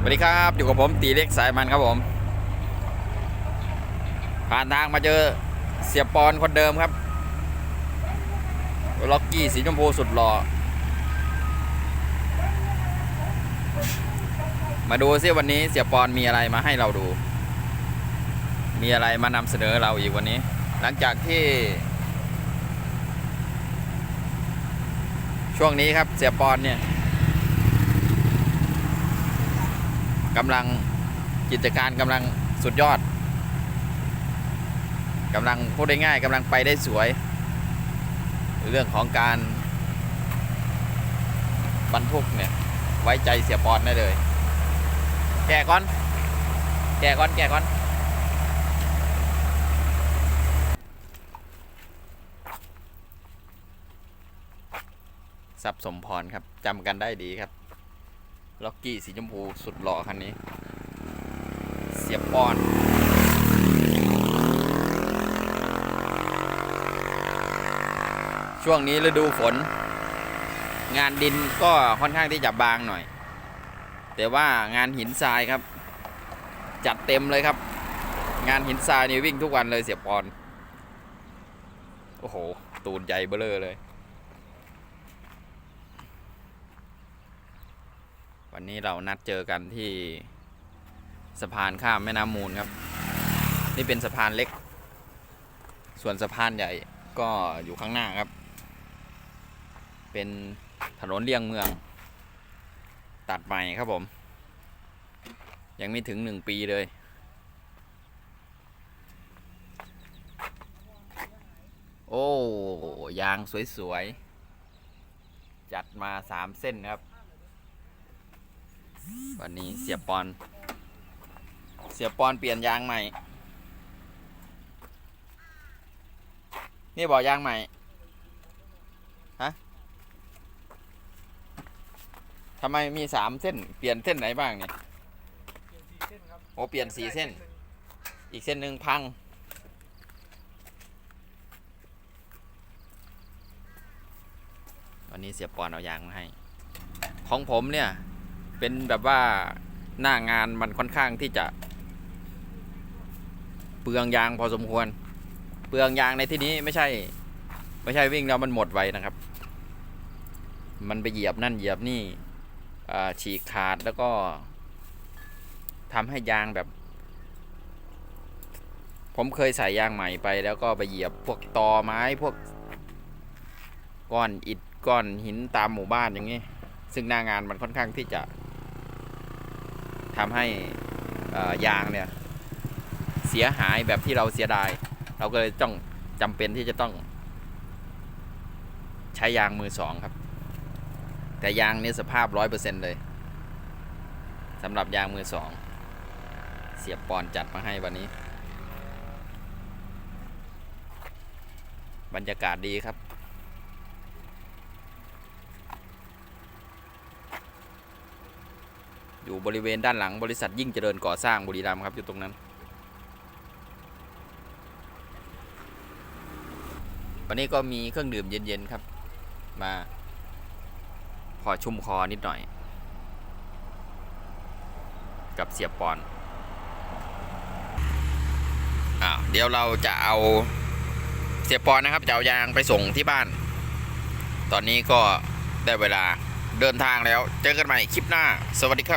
สวัสดีครับอยู่กับผมตีเล็กสายมันครับผม ผ่านทางมาเจอเสียปอนคนเดิมครับล็อกกี้สีชมพูสุดหล่อมาดูซิวันนี้เสียปอนมีอะไรมาให้เราดู มีอะไรมานำเสนอเราอีกวันนี้ หลังจากที่ ช่วงนี้ครับเสียปอนเนี่ย กำลังกิจการกำลังสุดยอดกำลังพูดได้ง่ายกำลังไปได้สวย เรื่องของการบรรทุกเนี่ย ไว้ใจเสียปอนได้เลย แกะก่อน แกะก่อนแกะก่อนสับสมพรครับจำกันได้ดีครับ ล็อกกี้สีชมพูสุดหล่อคันนี้ เสียบปอนช่วงนี้ฤดูฝน งานดินก็ค่อนข้างที่จะบางหน่อย แต่ว่างานหินทรายครับ จัดเต็มเลยครับ งานหินทรายนี่วิ่งทุกวันเลยเสียบปอน โอ้โห ตูนใหญ่เบ้อเร่อเลย วันนี้เรานัดเจอกันที่สะพานข้ามแม่น้ำมูลครับ นี่เป็นสะพานเล็ก ส่วนสะพานใหญ่ก็อยู่ข้างหน้าครับ เป็นถนนเลี่ยงเมือง ตัดใหม่ครับผม ยังไม่ถึงหนึ่งปีเลย โอ้ ยางสวยๆ จัดมาสามเส้นครับ วันนี้เสียปอน เสียปอนเปลี่ยนยางใหม่ นี่บอกยางใหม่ ฮะทำไมมีสามเส้น เปลี่ยนเส้นไหนบ้างเนี่ยโอ้เปลี่ยนสี่เส้น อีกเส้นหนึ่งพัง วันนี้เสียปอนเอายางมาให้ ของผมเนี่ย เป็นแบบว่าหน้างานมันค่อนข้างที่จะ เปลืองยางพอสมควร เปลืองยางในที่นี้ไม่ใช่ ไม่ใช่วิ่งแล้วมันหมดไวนะครับ มันไปเหยียบนั่นเหยียบนี่ฉีกขาดแล้วก็ทำให้ยางแบบ ผมเคยใส่ยางใหม่ไปแล้วก็ไปเหยียบพวกตอไม้พวกก้อนอิฐก้อนหินตามหมู่บ้านอย่างนี้ ซึ่งหน้างานมันค่อนข้างที่จะ ทำให้ยางเนี่ยเสียหายแบบที่เราเสียดาย เราก็เลยต้องจำเป็นที่จะต้อง ใช้ยางมือสองครับ แต่ยางนี่สภาพร้อยเปอร์เซ็นเลยสำหรับยางมือสองเสียบปอนจัดมาให้วันนี้ บรรยากาศดีครับ อยู่บริเวณด้านหลังบริษัทยิ่งเจริญก่อสร้างบุรีรัมย์ครับอยู่ตรงนั้น วันนี้ก็มีเครื่องดื่มเย็นๆครับ มาพอชุ่มคอนิดหน่อย กับเสียบปอนอ้าเดี๋ยวเราจะเอาเสียบปอนนะครับจะเอายางไปส่งที่บ้าน ตอนนี้ก็ได้เวลาเดินทางแล้ว เจอกันใหม่คลิปหน้า สวัสดีครับ